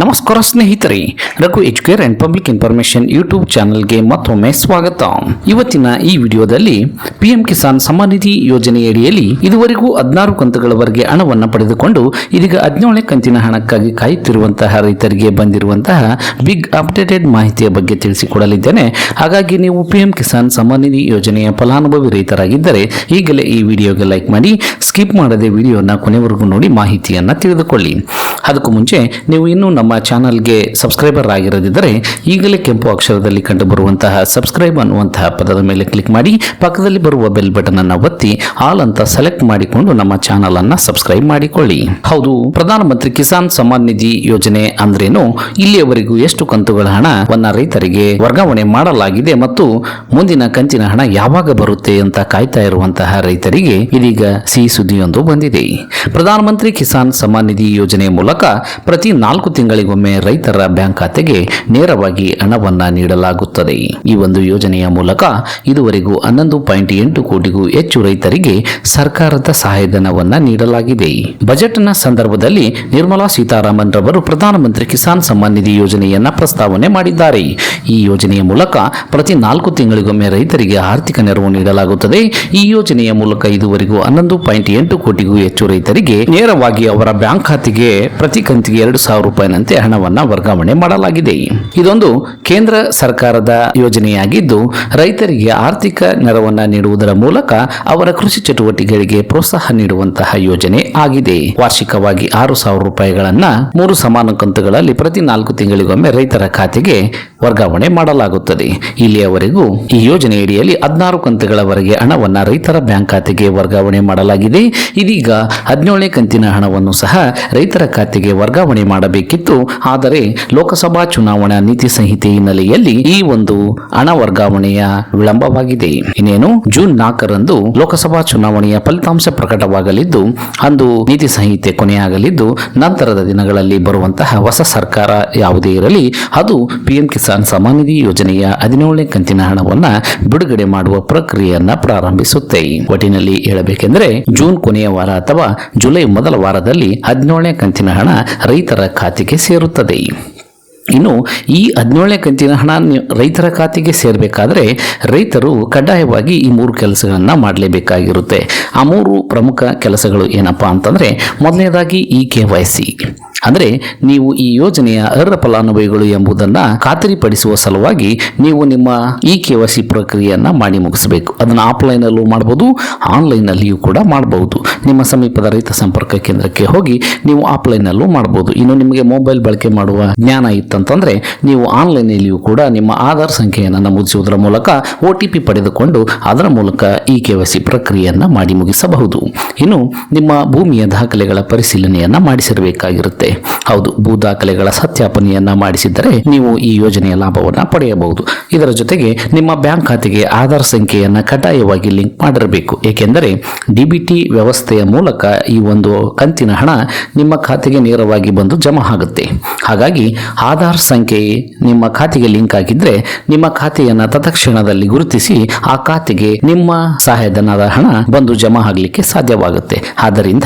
ನಮಸ್ಕಾರ ಸ್ನೇಹಿತರೆ, Raghu Educare and public information YouTube ಚಾನಲ್ಗೆ ಮತ್ತೊಮ್ಮೆ ಸ್ವಾಗತ. ಇವತ್ತಿನ ಈ ವಿಡಿಯೋದಲ್ಲಿ ಪಿಎಂ ಕಿಸಾನ್ ಸಮ್ಮಾನ್ ನಿಧಿ ಯೋಜನೆಯಡಿಯಲ್ಲಿ ಇದುವರೆಗೂ ಹದಿನಾರು ಕಂತುಗಳವರೆಗೆ ಹಣವನ್ನು ಪಡೆದುಕೊಂಡು ಇದೀಗ ಹದಿನೇಳನೇ ಕಂತಿನ ಹಣಕ್ಕಾಗಿ ಕಾಯುತ್ತಿರುವಂತಹ ರೈತರಿಗೆ ಬಂದಿರುವಂತಹ ಬಿಗ್ ಅಪ್ಡೇಟೆಡ್ ಮಾಹಿತಿಯ ಬಗ್ಗೆ ತಿಳಿಸಿಕೊಡಲಿದ್ದೇನೆ. ಹಾಗಾಗಿ ನೀವು ಪಿಎಂ ಕಿಸಾನ್ ಸಮ್ಮಾನ್ ನಿಧಿ ಯೋಜನೆಯ ಫಲಾನುಭವಿ ರೈತರಾಗಿದ್ದರೆ ಈಗಲೇ ಈ ವಿಡಿಯೋಗೆ ಲೈಕ್ ಮಾಡಿ, ಸ್ಕಿಪ್ ಮಾಡದೆ ವಿಡಿಯೋನ ಕೊನೆವರೆಗೂ ನೋಡಿ ಮಾಹಿತಿಯನ್ನು ತಿಳಿದುಕೊಳ್ಳಿ. ಅದಕ್ಕೂ ಮುಂಚೆ ನೀವು ಇನ್ನೂ ನಮ್ಮ ಚಾನಲ್ಗೆ ಸಬ್ಸ್ಕ್ರೈಬರ್ ಆಗಿರದಿದ್ದರೆ ಈಗಲೇ ಕೆಂಪು ಅಕ್ಷರದಲ್ಲಿ ಕಂಡುಬರುವಂತಹ ಸಬ್ಸ್ಕ್ರೈಬ್ ಅನ್ನುವಂತಹ ಪದದ ಮೇಲೆ ಕ್ಲಿಕ್ ಮಾಡಿ, ಪಕ್ಕದಲ್ಲಿ ಬರುವ ಬೆಲ್ ಬಟನ್ ಅನ್ನು ಒತ್ತಿ, ಆಲ್ ಅಂತ ಸೆಲೆಕ್ಟ್ ಮಾಡಿಕೊಂಡು ನಮ್ಮ ಚಾನಲ್ ಅನ್ನ ಸಬ್ಸ್ಕ್ರೈಬ್ ಮಾಡಿಕೊಳ್ಳಿ. ಹೌದು ಪ್ರಧಾನಮಂತ್ರಿ ಕಿಸಾನ್ ಸಮ್ಮಾನ್ ನಿಧಿ ಯೋಜನೆ ಅಂದ್ರೇನು? ಇಲ್ಲಿಯವರೆಗೂ ಎಷ್ಟು ಕಂತುಗಳ ಹಣವನ್ನ ರೈತರಿಗೆ ವರ್ಗಾವಣೆ ಮಾಡಲಾಗಿದೆ ಮತ್ತು ಮುಂದಿನ ಕಂತಿನ ಹಣ ಯಾವಾಗ ಬರುತ್ತೆ ಅಂತ ಕಾಯ್ತಾ ಇರುವಂತಹ ರೈತರಿಗೆ ಇದೀಗ ಸಿಹಿ ಸುದ್ದಿಯೊಂದು ಬಂದಿದೆ. ಪ್ರಧಾನಮಂತ್ರಿ ಕಿಸಾನ್ ಸಮ್ಮಾನ್ ನಿಧಿ ಯೋಜನೆ ಮೂಲಕ ಪ್ರತಿ ನಾಲ್ಕು ತಿಂಗಳಿಗೊಮ್ಮೆ ರೈತರ ಬ್ಯಾಂಕ್ ಖಾತೆಗೆ ನೇರವಾಗಿ ಹಣವನ್ನು ನೀಡಲಾಗುತ್ತದೆ. ಈ ಒಂದು ಯೋಜನೆಯ ಮೂಲಕ ಇದುವರೆಗೂ ಹನ್ನೊಂದು ಪಾಯಿಂಟ್ ಎಂಟು ಕೋಟಿಗೂ ಹೆಚ್ಚು ರೈತರಿಗೆ ಸರ್ಕಾರದ ಸಹಾಯಧನವನ್ನು ನೀಡಲಾಗಿದೆ. ಬಜೆಟ್ನ ಸಂದರ್ಭದಲ್ಲಿ ನಿರ್ಮಲಾ ಸೀತಾರಾಮನ್ ರವರು ಪ್ರಧಾನಮಂತ್ರಿ ಕಿಸಾನ್ ಸಮ್ಮಾನ್ ನಿಧಿ ಯೋಜನೆಯನ್ನ ಪ್ರಸ್ತಾವನೆ ಮಾಡಿದ್ದಾರೆ. ಈ ಯೋಜನೆಯ ಮೂಲಕ ಪ್ರತಿ ನಾಲ್ಕು ತಿಂಗಳಿಗೊಮ್ಮೆ ರೈತರಿಗೆ ಆರ್ಥಿಕ ನೆರವು ನೀಡಲಾಗುತ್ತದೆ. ಈ ಯೋಜನೆಯ ಮೂಲಕ ಇದುವರೆಗೂ ಹನ್ನೊಂದು ಪಾಯಿಂಟ್ ಎಂಟು ಕೋಟಿಗೂ ಹೆಚ್ಚು ರೈತರಿಗೆ ನೇರವಾಗಿ ಅವರ ಬ್ಯಾಂಕ್ ಖಾತೆಗೆ ಪ್ರತಿ ಕಂತಿಗೆ ಎರಡು ಸಾವಿರ ರೂಪಾಯಿನಂತೆ ಹಣವನ್ನು ವರ್ಗಾವಣೆ ಮಾಡಲಾಗಿದೆ. ಇದೊಂದು ಕೇಂದ್ರ ಸರ್ಕಾರದ ಯೋಜನೆಯಾಗಿದ್ದು, ರೈತರಿಗೆ ಆರ್ಥಿಕ ನೆರವನ್ನು ನೀಡುವುದರ ಮೂಲಕ ಅವರ ಕೃಷಿ ಚಟುವಟಿಕೆಗಳಿಗೆ ಪ್ರೋತ್ಸಾಹ ನೀಡುವಂತಹ ಯೋಜನೆ ಆಗಿದೆ. ವಾರ್ಷಿಕವಾಗಿ ಆರು ಸಾವಿರ ರೂಪಾಯಿಗಳನ್ನ ಮೂರು ಸಮಾನ ಕಂತುಗಳಲ್ಲಿ ಪ್ರತಿ ನಾಲ್ಕು ತಿಂಗಳಿಗೊಮ್ಮೆ ರೈತರ ಖಾತೆಗೆ ವರ್ಗಾವಣೆ ಮಾಡಲಾಗುತ್ತದೆ. ಇಲ್ಲಿಯವರೆಗೂ ಈ ಯೋಜನೆಯಡಿಯಲ್ಲಿ ಹದಿನಾರು ಕಂತುಗಳವರೆಗೆ ಹಣವನ್ನು ರೈತರ ಬ್ಯಾಂಕ್ ಖಾತೆಗೆ ವರ್ಗಾವಣೆ ಮಾಡಲಾಗಿದೆ. ಇದೀಗ ಹದಿನೇಳನೇ ಕಂತಿನ ಹಣವನ್ನು ಸಹ ರೈತರ ಖಾತೆಗೆ ವರ್ಗಾವಣೆ ಮಾಡಬೇಕಿತ್ತು. ಆದರೆ ಲೋಕಸಭಾ ಚುನಾವಣಾ ನೀತಿ ಸಂಹಿತೆ ಹಿನ್ನೆಲೆಯಲ್ಲಿ ಈ ಒಂದು ಹಣ ವರ್ಗಾವಣೆಯ ವಿಳಂಬವಾಗಿದೆ. ಇನ್ನೇನು, ಜೂನ್ ನಾಲ್ಕರಂದು ಲೋಕಸಭಾ ಚುನಾವಣೆಯ ಫಲಿತಾಂಶ ಪ್ರಕಟವಾಗಲಿದ್ದು, ಅಂದು ನೀತಿ ಸಂಹಿತೆ ಕೊನೆಯಾಗಲಿದ್ದು, ನಂತರದ ದಿನಗಳಲ್ಲಿ ಬರುವಂತಹ ಹೊಸ ಸರ್ಕಾರ ಯಾವುದೇ ಇರಲಿ, ಅದು ಪಿಎಂ ಕಿಸಾನ್ ಸಮಾನ್ ನಿಧಿ ಯೋಜನೆಯ ಹದಿನೇಳನೇ ಕಂತಿನ ಹಣವನ್ನ ಬಿಡುಗಡೆ ಮಾಡುವ ಪ್ರಕ್ರಿಯೆಯನ್ನ ಪ್ರಾರಂಭಿಸುತ್ತೆ. ಒಟ್ಟಿನಲ್ಲಿ ಹೇಳಬೇಕೆಂದರೆ, ಜೂನ್ ಕೊನೆಯ ವಾರ ಅಥವಾ ಜುಲೈ ಮೊದಲ ವಾರದಲ್ಲಿ ಹದಿನೇಳನೇ ಕಂತಿನ ಹಣ ರೈತರ ಖಾತೆಗೆ ಸೇರುತ್ತದೆ. ಇನ್ನು ಈ ಹದಿನೇಳನೇ ಕಂತಿನ ಹಣ ರೈತರ ಖಾತೆಗೆ ಸೇರಬೇಕಾದ್ರೆ ರೈತರು ಕಡ್ಡಾಯವಾಗಿ ಈ ಮೂರು ಕೆಲಸಗಳನ್ನು ಮಾಡಲೇಬೇಕಾಗಿರುತ್ತೆ. ಆ ಮೂರು ಪ್ರಮುಖ ಕೆಲಸಗಳು ಏನಪ್ಪಾ ಅಂತಂದರೆ ಮೊದಲನೇದಾಗಿ ಇ ಕೆ ವೈ ಸಿ. ಅಂದರೆ ನೀವು ಈ ಯೋಜನೆಯ ಅರ್ಹ ಫಲಾನುಭವಿಗಳು ಎಂಬುದನ್ನು ಖಾತರಿಪಡಿಸುವ ಸಲುವಾಗಿ ನೀವು ನಿಮ್ಮ ಇ ಕೆ ವೈ ಪ್ರಕ್ರಿಯೆಯನ್ನು ಮಾಡಿ ಮುಗಿಸಬೇಕು. ಅದನ್ನು ಆಫ್ಲೈನಲ್ಲೂ ಮಾಡ್ಬೋದು, ಆನ್ಲೈನಲ್ಲಿಯೂ ಕೂಡ ಮಾಡಬಹುದು ನಿಮ್ಮ ಸಮೀಪದ ರೈತ ಸಂಪರ್ಕ ಕೇಂದ್ರಕ್ಕೆ ಹೋಗಿ ನೀವು ಆಫ್ಲೈನಲ್ಲೂ ಮಾಡ್ಬೋದು. ಇನ್ನು ನಿಮಗೆ ಮೊಬೈಲ್ ಬಳಕೆ ಮಾಡುವ ಜ್ಞಾನ ಇತ್ತಂತಂದರೆ ನೀವು ಆನ್ಲೈನಲ್ಲಿಯೂ ಕೂಡ ನಿಮ್ಮ ಆಧಾರ್ ಸಂಖ್ಯೆಯನ್ನು ನಮೂದಿಸುವುದರ ಮೂಲಕ ಒ ಟಿ ಪಿ ಪಡೆದುಕೊಂಡು ಅದರ ಮೂಲಕ ಇ ಕೆ ವೈ ಪ್ರಕ್ರಿಯೆಯನ್ನು ಮಾಡಿ ಮುಗಿಸಬಹುದು. ಇನ್ನು ನಿಮ್ಮ ಭೂಮಿಯ ದಾಖಲೆಗಳ ಪರಿಶೀಲನೆಯನ್ನು ಮಾಡಿಸಿರಬೇಕಾಗಿರುತ್ತೆ. ಹೌದು ಭೂ ದಾಖಲೆಗಳ ಸತ್ಯಾಪನೆಯನ್ನ ಮಾಡಿಸಿದ್ದರೆ ನೀವು ಈ ಯೋಜನೆಯ ಲಾಭವನ್ನು ಪಡೆಯಬಹುದು. ಇದರ ಜೊತೆಗೆ ನಿಮ್ಮ ಬ್ಯಾಂಕ್ ಖಾತೆಗೆ ಆಧಾರ್ ಸಂಖ್ಯೆಯನ್ನು ಕಡ್ಡಾಯವಾಗಿ ಲಿಂಕ್ ಮಾಡಿರಬೇಕು. ಏಕೆಂದರೆ ಡಿಬಿಟಿ ವ್ಯವಸ್ಥೆಯ ಮೂಲಕ ಈ ಒಂದು ಕಂತಿನ ಹಣ ನಿಮ್ಮ ಖಾತೆಗೆ ನೇರವಾಗಿ ಬಂದು ಜಮಾ ಆಗುತ್ತೆ. ಹಾಗಾಗಿ ಆಧಾರ್ ಸಂಖ್ಯೆ ನಿಮ್ಮ ಖಾತೆಗೆ ಲಿಂಕ್ ಆಗಿದ್ರೆ ನಿಮ್ಮ ಖಾತೆಯನ್ನು ತತ್ಕ್ಷಣದಲ್ಲಿ ಗುರುತಿಸಿ ಆ ಖಾತೆಗೆ ನಿಮ್ಮ ಸಹಾಯಧನದ ಹಣ ಬಂದು ಜಮಾ ಆಗಲಿಕ್ಕೆ ಸಾಧ್ಯವಾಗುತ್ತೆ. ಆದ್ದರಿಂದ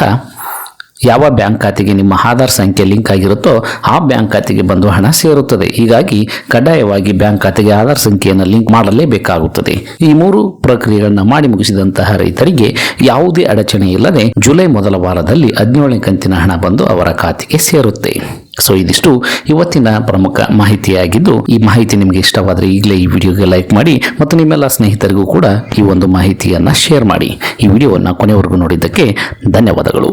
ಯಾವ ಬ್ಯಾಂಕ್ ಖಾತೆಗೆ ನಿಮ್ಮ ಆಧಾರ್ ಸಂಖ್ಯೆ ಲಿಂಕ್ ಆಗಿರುತ್ತೋ ಆ ಬ್ಯಾಂಕ್ ಖಾತೆಗೆ ಬಂದು ಹಣ ಸೇರುತ್ತದೆ. ಹೀಗಾಗಿ ಕಡ್ಡಾಯವಾಗಿ ಬ್ಯಾಂಕ್ ಖಾತೆಗೆ ಆಧಾರ್ ಸಂಖ್ಯೆಯನ್ನು ಲಿಂಕ್ ಮಾಡಲೇಬೇಕಾಗುತ್ತದೆ. ಈ ಮೂರು ಪ್ರಕ್ರಿಯೆಗಳನ್ನು ಮಾಡಿ ಮುಗಿಸಿದಂತಹ ರೈತರಿಗೆ ಯಾವುದೇ ಅಡಚಣೆ ಇಲ್ಲದೆ ಜುಲೈ ಮೊದಲ ವಾರದಲ್ಲಿ ಹದಿನೇಳನೇ ಕಂತಿನ ಹಣ ಬಂದು ಅವರ ಖಾತೆಗೆ ಸೇರುತ್ತೆ. ಸೊ, ಇದಿಷ್ಟು ಇವತ್ತಿನ ಪ್ರಮುಖ ಮಾಹಿತಿಯಾಗಿದ್ದು, ಈ ಮಾಹಿತಿ ನಿಮಗೆ ಇಷ್ಟವಾದರೆ ಈಗಲೇ ಈ ವಿಡಿಯೋಗೆ ಲೈಕ್ ಮಾಡಿ ಮತ್ತು ನಿಮ್ಮೆಲ್ಲ ಸ್ನೇಹಿತರಿಗೂ ಕೂಡ ಈ ಒಂದು ಮಾಹಿತಿಯನ್ನು ಶೇರ್ ಮಾಡಿ. ಈ ವಿಡಿಯೋವನ್ನು ಕೊನೆವರೆಗೂ ನೋಡಿದ್ದಕ್ಕೆ ಧನ್ಯವಾದಗಳು.